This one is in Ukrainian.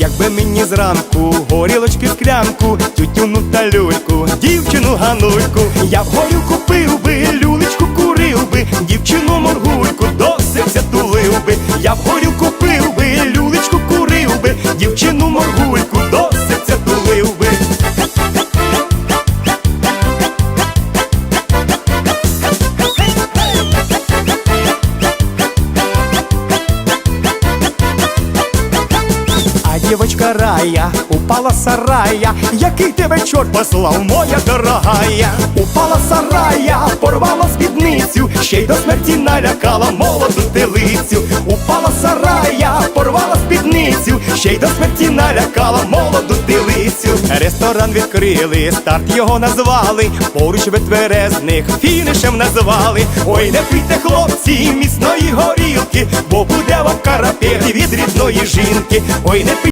Якби мені зранку горілочки склянку, тютюну та люльку, дівчину ганульку, я б купив пив би, люлечку курив би, дівчину моргульку, до серця тулив би, я б купив пив би, люлечку курив би, дівчину моргульку, дівочка рая упала сарая, який тебе чорт послав, моя дорогая, упала сарая, порвала спідницю, ще й до смерті налякала молоду телицю, упала сарая, порвала спідницю, ще й до смерті налякала молоду телицю. Ресторан відкрили, старт його назвали, поруч витверезних фінішем назвали. Ой, не пийте, хлопці, міцної горілки, бо буде вам карапет від рідної жінки. Ой, не.